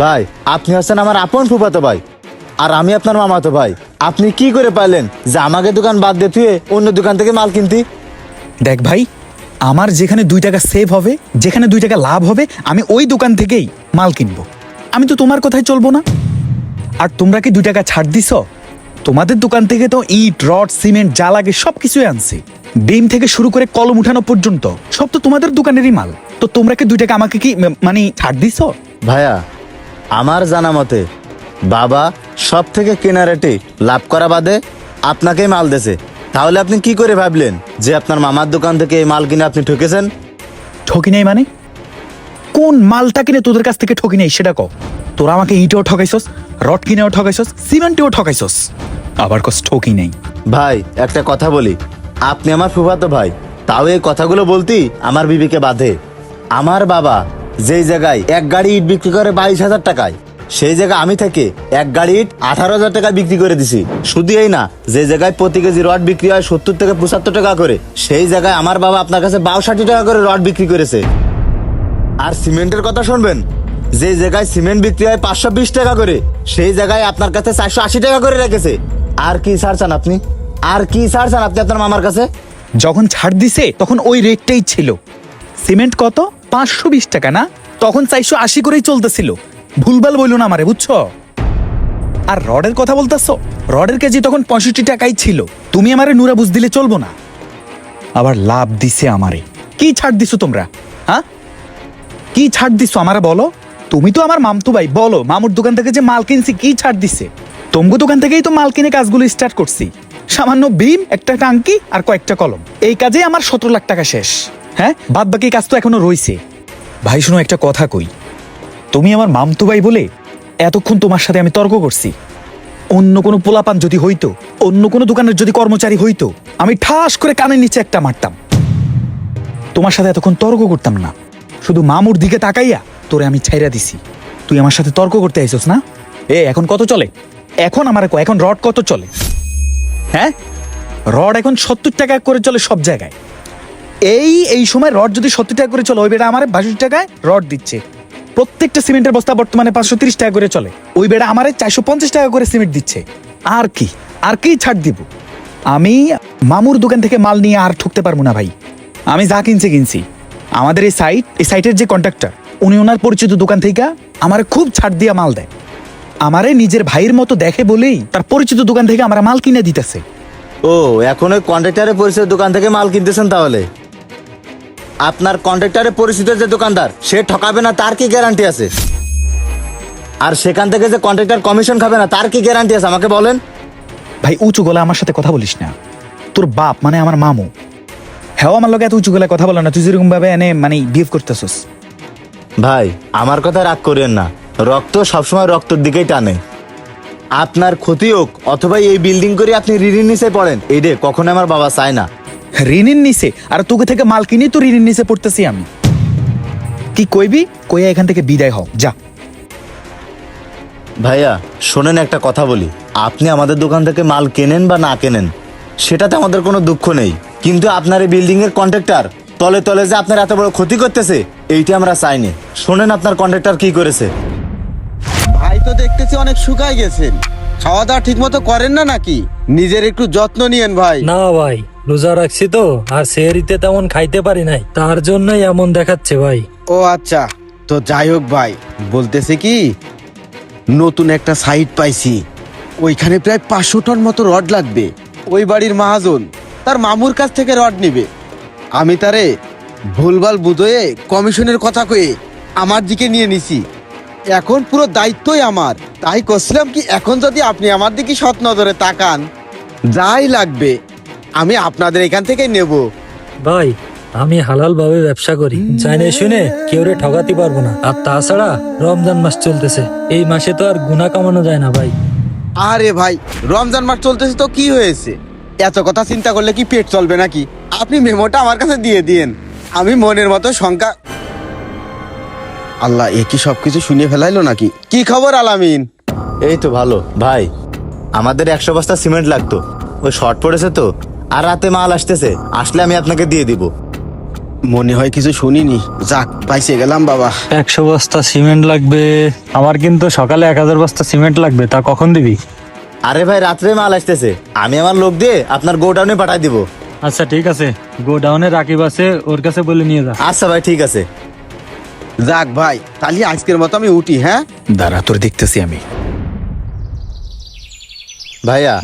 ভাই আপনি হচ্ছেন আমার আপন ফুফাতো ভাই আর আমি আপনার মামাতো ভাই। আপনি কি করে পাইলেন যে আমাকে দোকান বাদ দিয়ে তুই অন্য দোকান থেকে মাল কিনতি? দেখ ভাই আমার যেখানে দুই টাকা সেভ হবে যেখানে দুই টাকা লাভ হবে আমি ওই দোকান থেকেই মাল কিনবো। আমি তো তোমার কথাই চলবো না। আর তোমরা কি দুই টাকা ছাড় দিছ? তোমাদের দোকান থেকে তো ইট রড সিমেন্ট যা লাগে সব কিছুই আনছি। ডিম থেকে শুরু করে কলম উঠানো পর্যন্ত সব তো তোমাদের দোকানেরই মাল। তো তোমরা কি দুই টাকা আমাকে কি মানে ছাড় দিছ? ভাইয়া আমার জানা মতে বাবা সব থেকে কেনা রেটে লাভ করা বাদে আপনাকেই মাল দেছে। তাহলে আপনি কি করে ভাবলেন যে আপনার মামার দোকান থেকে এই মাল কিনে আপনি ঠকেছেন? ঠকি নেই মানে? কোন মালটা কিনে তোদের কাছ থেকে ঠকি নেই সেটা কও। তোরা আমাকে ইটেও ঠকাইছস রড কিনেও ঠকাইছস সিমেন্টেও ঠকাইছস। আবার কস ঠকি নেই। ভাই একটা কথা বলি। আপনি আমার ফুফাতো ভাই তাও এই কথাগুলো বলতেই আমার বিবিকে বাধে। আমার বাবা যেই জায়গায় এক গাড়ি ইট বিক্রি করে বাইশ হাজার টাকায়, সেই জায়গায় আমি থেকে এক গাড়ি ইট আঠারো হাজার টাকা বিক্রি করে দিছি। শুধু এই না, যে জায়গায় প্রতি কেজি রড বিক্রি হয় সত্তর থেকে পঁচাত্তর টাকা করে, সেই জায়গায় আমার বাবা আপনার কাছে বাউষাটি টাকা করে রড বিক্রি করেছে। আর সিমেন্টের কথা শুনবেন? যে জায়গায় সিমেন্ট বিক্রি হয় পাঁচশো বিশ টাকা করে, সেই জায়গায় আপনার কাছে চারশো আশি টাকা করে রেখেছে। আর কি ছাড় চান আপনি? আর কি ছাড় চান আপনি আপনার মামার কাছে? যখন ছাড় দিছে, তখন ওই রেটটাই ছিল। সিমেন্ট কত? পাঁচশো বিশ টাকা না? তখন চারশো আশি করেই চলতেছিল। ভুলভাল বলল না আমারে, বুঝছ? আর রডের কথা বলতেছো? রডের কেজি তখন পঁয়ষট্টি টাকাই ছিল। তুমি আমারে নুরা বুঝ দিলে চলবো না। আবার লাভ দিছে আমারে। কি ছাড় দিছো তোমরা হ্যাঁ কি ছাড় দিছো আমারে বলো? তুমি তো আমার মামতু ভাই, বলো, মামুর দোকান থেকে যে মাল কিনছি, কি ছাড় দিছে? তমগু দোকান থেকেই তো মাল কিনে কাজগুলো স্টার্ট করছি। সামান্য বিম একটা টাঙ্কি আর কয়েকটা কলম। এই কাজে আমার সতেরো লাখ টাকা শেষ। হ্যাঁ? বাদ বাকি কাজ তো এখনও রইছে। ভাই, শুনো, একটা কথা কই। তুমি আমার মামতু ভাই বলে এতক্ষণ তোমার সাথে আমি তর্ক করছি। অন্য কোনো পোলাপান যদি হইতো, অন্য কোনো দোকানের যদি কর্মচারী হইতো, আমি ঠাস করে কানের নিচে একটা মারতাম। তোমার সাথে এতক্ষণ তর্ক করতাম না। শুধু মামুর দিকে তাকাইয়া তোরে আমি ছাইরা দিছি। তুই আমার সাথে তর্ক করতে আইসস না? এ, এখন কত চলে? এখন আমার এখন রড কত চলে? হ্যাঁ? রড এখন সত্তর টাকা করে চলে সব জায়গায়। এই এই সময় রড যদি সত্তর টাকা করে চলে, ওই বেড়া আমার বাষট্টি টাকায় রড দিচ্ছে। প্রত্যেকটা সিমেন্টের বস্তা বর্তমানে পাঁচশো তিরিশ টাকা করে চলে। ওই বেড়া আমার চারশো পঞ্চাশ টাকা করে সিমেন্ট দিচ্ছে। আর কি? আর কি ছাড় দিব? আমি মামুর দোকান থেকে মাল নিয়ে আর ঠুকতে পারব না ভাই। আমি যা কিনছি কিনছি। আমাদের এই সাইট এই সাইটের যে কন্ট্রাক্টর উনি ওনার পরিচিত দোকান থেকে আমার খুব ছাড় দিয়া মাল দেয়। আমারে নিজের ভাইয়ের মতো দেখে বলেই তার পরিচিত দোকান থেকে আমরা মাল কিনে দিতেছে। ও, এখন ওই কন্ট্রাক্টারের পরিচিত দোকান থেকে মাল কিনতেছেন তাহলে? আপনার কন্ট্রাক্টারের পরিচিত যে দোকানদার সে ঠকাবে না তার কি গ্যারান্টি আছে? আর সেখান থেকে যে কন্ট্রাক্টর কমিশন খাবে না তার কি গ্যারান্টি আছে? আমাকে বলেন। ভাই উঁচু গলা আমার সাথে কথা বলিস না। তোর বাপ মানে আমার মামু। হ্যাঁ আমার লোক এত উঁচু গলায় কথা বলে না তুই যেরকম ভাবে এনে মানে বিহেভ করতেছস। ভাই আমার কথা রাগ করেন না। রক্ত সবসময় রক্তর দিকেই টানে। আপনার ক্ষতি হোক অথবা এই বিল্ডিং করে আপনি ঋণের নিচে পড়েন। এই রে কখনো আমার বাবা চায় না। ঋণের নিচে? আর তোকে থেকে মাল কিনে তো ঋণের নিচে পড়তেছি আমি। কি কইবি? কইয়া এখান থেকে বিদায় হও। যা। ভাইয়া শোনেন একটা কথা বলি। আপনি আমাদের দোকান থেকে মাল কেনেন বা না কেনেন সেটাতে আমাদের কোনো দুঃখ নেই। কিন্তু আপনার এই বিল্ডিং এর কন্ট্রাক্টর তলে তলে যে আপনার এত বড় ক্ষতি করতেছে এইটা আমরা চাইনি। শোনেন আপনার কন্ট্রাক্টর কি করেছে। ভাই তো দেখতেছি অনেক শুকায় গেছেন। খাওয়া দাওয়া ঠিক মতো করেন না নাকি? নিজের একটু যত্ন নিয়েন ভাই। না ভাই রোজা রাখছি তো, আর সেহরিতে তেমন খাইতে পারি নাই। তার জন্যই এমন দেখাচ্ছে ভাই। ও আচ্ছা তো যাই হোক ভাই, বলতেছে কি, নতুন একটা সাইট পাইছি। ওইখানে প্রায় পাঁচশো টন মতো রড লাগবে। ওই বাড়ির মহাজন, তার মামুর কাছ থেকে রড নিবে। আমি তারে ভুলভাল বুঝয়ে কমিশনের কথা কয়ে আমার দিকে নিয়ে নিছি। এখন পুরো দায়িত্বই আমার। তাই করছিলাম কি, এখন যদি আপনি আমার দিকে সৎ নজরে তাকান, যাই লাগবে। আমি আপনাদের এখান থেকে নেব। ভাই আমি হালাল ভাবে ব্যবসা করি। জানে শুনে কেউ রে ঠকাতে পারব না। আর তাছাড়া রমজান মাস চলতেছে। এই মাসে তো আর গুণা কামানো যায় না ভাই। আরে ভাই রমজান মাস চলতেছে তো কি হয়েছে? এত কথা চিন্তা করলে কি পেট চলবে নাকি? আপনি মেমোটা আমার কাছে দিয়ে দিয়েন। আমি মনের মতো শঙ্কা আল্লাহ এ কি সবকিছু শুনে ফেলাইলো নাকি? কি খবর আলামিন? এই তো ভালো। ভাই আমাদের একশো বস্তা সিমেন্ট লাগতো। ওই শর্ট পড়েছে তো। আর রাতে মাল আসতেছে আসলে আমি আপনাকে দিয়ে দিব। মনে হয় কিছু শুনিনি। যাক পাইছে গেলাম বাবা। একশো বস্তা সিমেন্ট লাগবে। আমার কিন্তু সকালে এক হাজার বস্তা সিমেন্ট লাগবে তা কখন দিবি? আরে ভাই রাত্রে মাল আসতেছে। আমি আমার লোক দিয়ে আপনার গোডাউনে পাঠাই দিব। আচ্ছা ঠিক আছে। গোডাউনে রাকিব আছে ওর কাছে বলে নিয়ে যা। আচ্ছা ভাই ঠিক আছে। যাক ভাই তাহলে আজকের মতো আমি উঠি হ্যাঁ? দাঁড়া তোর দেখতেছি আমি। ভাইয়া,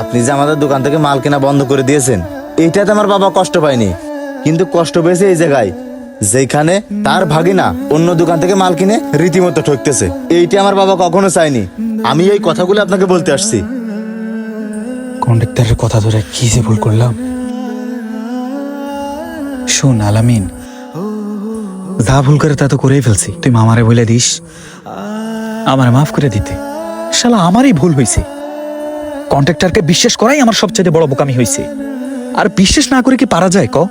আপনি যে আমাদের দোকান থেকে মাল কেনা বন্ধ করে দিয়েছেন এইটাতে আমার বাবা কষ্ট পায়নি। কিন্তু কষ্ট পেয়েছে এই জায়গায়, যেখানে তার ভাগিনা অন্য দোকান থেকে মাল কিনে রীতিমতো ঠকতেছে। এইটা আমার বাবা কখনো চায়নি। আমি এই কথাগুলো আপনাকে বলতে আসছি। কন্ডাক্টরের কথা ধরে কি যে ভুল করলাম। শোন, আলামিন, যা ভুল করে তা তো করেই ফেলছি। তুই মামারে বলে দিস, আমার মাফ করে দিতে। শালা, আমারই ভুল হয়েছে কন্ট্রাক্টরকে বিশ্বাস করাই আমার সবচেয়ে বড় বোকামি হয়েছে। আর বিশ্বাস না করে কি পারা যায় ক?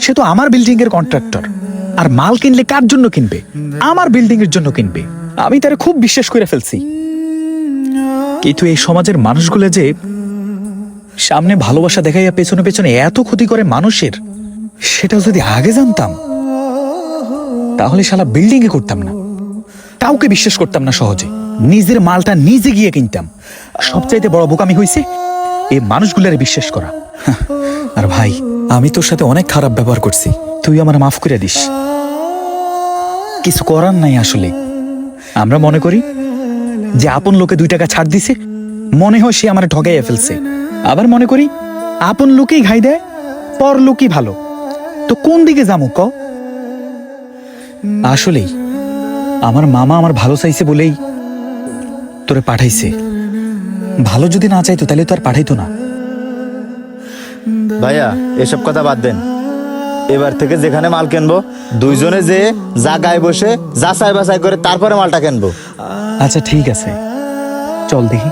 সে তো আমার বিল্ডিং এর কন্ট্রাক্টর। আর মাল কিনলে কার জন্য কিনবে? আমার বিল্ডিং এর জন্য কিনবে। আমি তারে খুব বিশ্বাস করে ফেলছি। কিন্তু এই সমাজের মানুষগুলো যে সামনে ভালোবাসা দেখাইয়া পেছনে পেছনে এত ক্ষতি করে মানুষের সেটা যদি আগে জানতাম, তাহলে শালা বিল্ডিং এ করতাম না। কাউকে বিশ্বাস করতাম না সহজে। নিজের মালটা নিজে গিয়ে কিনতাম। সবচাইতে বড় বোকামি হয়েছে এই মানুষগুলারে বিশ্বাস করা। আর ভাই আমি তোর সাথে অনেক খারাপ ব্যবহার করছি। তুই আমার মাফ করে দিস। কিছু করার নাই আসলে। আমরা মনে করি যে আপন লোকে দুই টাকা ছাড় দিছে মনে হয় সে আমার ঠগাইয়া ফেলছে। আবার মনে করি আপন লোকেই ঘাই দেয় পর লোকই ভালো। তো কোন দিকে যাব ক? আসলেই আমার মামা আমার ভালো চাইছে বলেই তোরে পাঠাইছে। ভালো যদি না চাইতো তাহলে তো আর পাঠাইতো না। ভাইয়া এসব কথা বাদ দেন। এবার থেকে যেখানে মাল কিনবো দুইজনে যে গায়ে বসে যা যাচাই বাছাই করে তারপরে মালটা কেনবো। আচ্ছা ঠিক আছে। চল দেখি।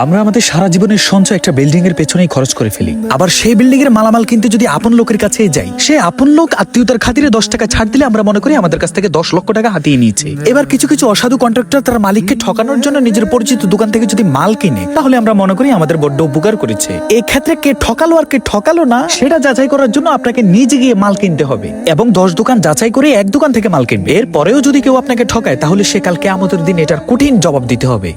আমরা আমাদের সারা জীবনের সঞ্চয় একটা বিল্ডিং এর পেছনেই খরচ করে ফেলি। আবার সেই বিল্ডিং এর মালামাল কিনতে যদি আপন লোকের কাছে যাই, সে আপন লোক আত্মীয়তার খাতিরে দশ টাকা ছাড় দিলে আমরা মনে করি আমাদের কাছ থেকে দশ লক্ষ টাকা হাতিয়ে নিয়েছে। এবার কিছু কিছু অসাধু কন্ট্রাক্টর তার মালিককে ঠকানোর জন্য নিজের পরিচিত দোকান থেকে যদি মাল কিনে, তাহলে আমরা মনে করি আমাদের বড্ড উপকার করেছে। এই ক্ষেত্রে কে ঠকালো আর কে ঠকালো না, সেটা যাচাই করার জন্য আপনাকে নিজে গিয়ে মাল কিনতে হবে এবং দশ দোকান যাচাই করে এক দোকান থেকে মাল কিনবে। এরপরেও যদি কেউ আপনাকে ঠকায়, তাহলে সে কালকে আমাদের দিন এটার কঠিন জবাব দিতে হবে।